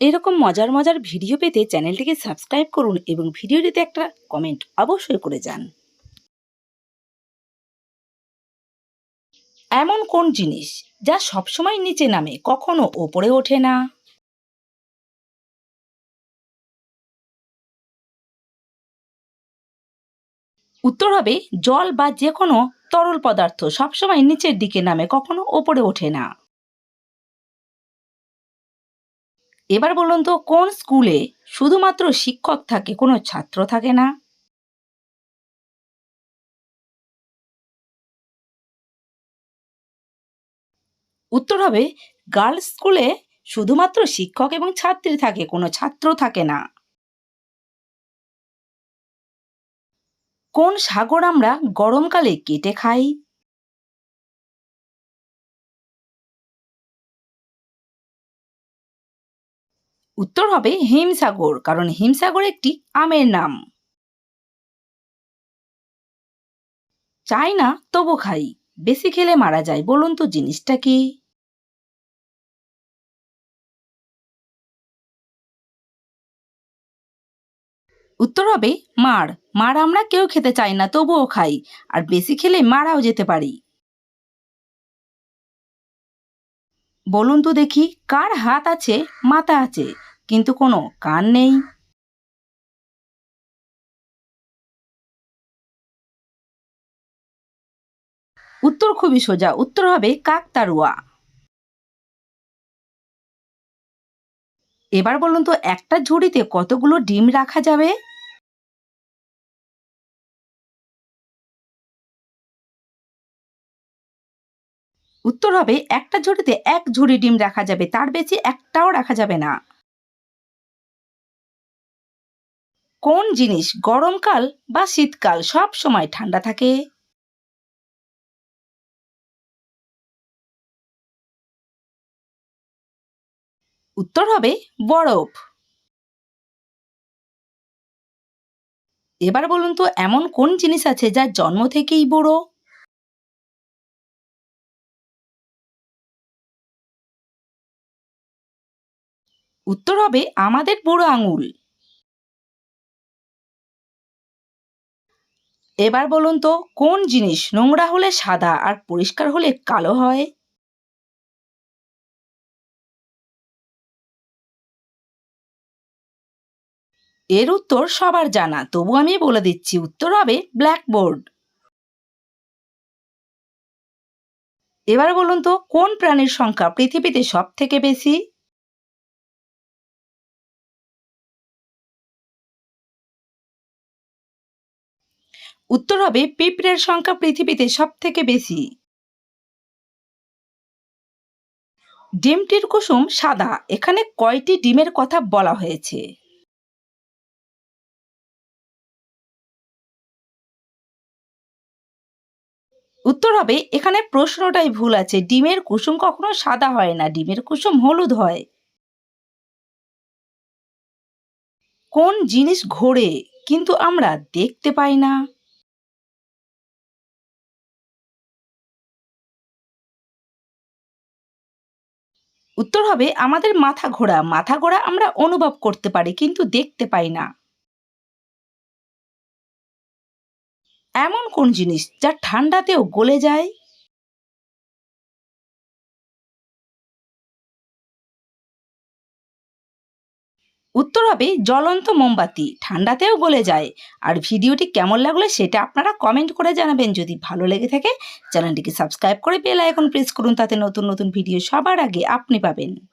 এরকম মজার মজার ভিডিও পেতে চ্যানেলটিকে সাবস্ক্রাইব করুন এবং ভিডিওটিতে একটা কমেন্ট অবশ্যই করে যান। এমন কোন জিনিস যা সবসময় নিচে নামে, কখনো ওপরে ওঠে না? উত্তর হবে, জল বা যে কোনো তরল পদার্থ সবসময় নিচের দিকে নামে, কখনো ওপরে ওঠে না। এবার বলুন তো, কোন স্কুলে শুধুমাত্র শিক্ষক থাকে, কোনো ছাত্র থাকে না? উত্তর হবে, গার্লস স্কুলে শুধুমাত্র শিক্ষক এবং ছাত্রী থাকে, কোনো ছাত্র থাকে না। কোন সাগর আমরা গরমকালে কেটে খাই? উত্তর হবে হিমসাগর, কারণ হিমসাগর একটি আমের নাম। চাই না তবু খাই, বেশি খেলে মারা যায়, বলুন তো জিনিসটা কি? উত্তর হবে মার মার আমরা কেউ খেতে চাই না, তবুও খাই, আর বেশি খেলে মারাও যেতে পারি। বলুন তো দেখি, কার হাত আছে, মাথা আছে? কিন্তু কোনো কান নেই। উত্তর খুবই সোজা, উত্তর হবে কাকতারুয়া এবার বলুন তো, একটা ঝুড়িতে কতগুলো ডিম রাখা যাবে? উত্তর হবে, একটা ঝুড়িতে এক ঝুড়ি ডিম রাখা যাবে, তার বেশি একটাও রাখা যাবে না। কোন জিনিস গরমকাল বা শীতকাল সব সময় ঠান্ডা থাকে? উত্তর হবে বরফ। এবার বলুন তো, এমন কোন জিনিস আছে যা জন্ম থেকেই বুড়ো? উত্তর হবে আমাদের বুড়ো আঙুল। এবার বলুন তো, কোন জিনিস নোংরা হলে সাদা আর পরিষ্কার হলে কালো হয়? এর উত্তর সবার জানা, তবু আমি বলে দিচ্ছি, উত্তর হবে ব্ল্যাকবোর্ড। এবার বলুন তো, কোন প্রাণীর সংখ্যা পৃথিবীতে সব থেকে বেশি? উত্তর হবে পিঁপড়ের সংখ্যা পৃথিবীতে সব থেকে বেশি। ডিমটির কুসুম সাদা। এখানে কয়টি ডিমের কথা বলা হয়েছে? উত্তর হবে, এখানে প্রশ্নটাই ভুল আছে। ডিমের কুসুম কখনো সাদা হয় না। ডিমের কুসুম হলুদ হয়। কোন জিনিস ঘোরে, কিন্তু আমরা দেখতে পাই না। উত্তর হবে, আমাদের মাথা ঘোরা। মাথা ঘোরা আমরা অনুভব করতে পারি, কিন্তু দেখতে পাই না। এমন কোন জিনিস যা ঠান্ডাতেও গলে যায়? উত্তর হবে জ্বলন্ত মোমবাতি। ঠান্ডাতেও গলে যায়। আর ভিডিওটি কেমন লাগল সেটা আপনারা কমেন্ট করে জানাবেন। যদি ভালো লেগে থাকে, চ্যানেলটিকে সাবস্ক্রাইব করে বেল আইকন প্রেস করুন। তাতে নতুন নতুন ভিডিও সবার আগে আপনি পাবেন।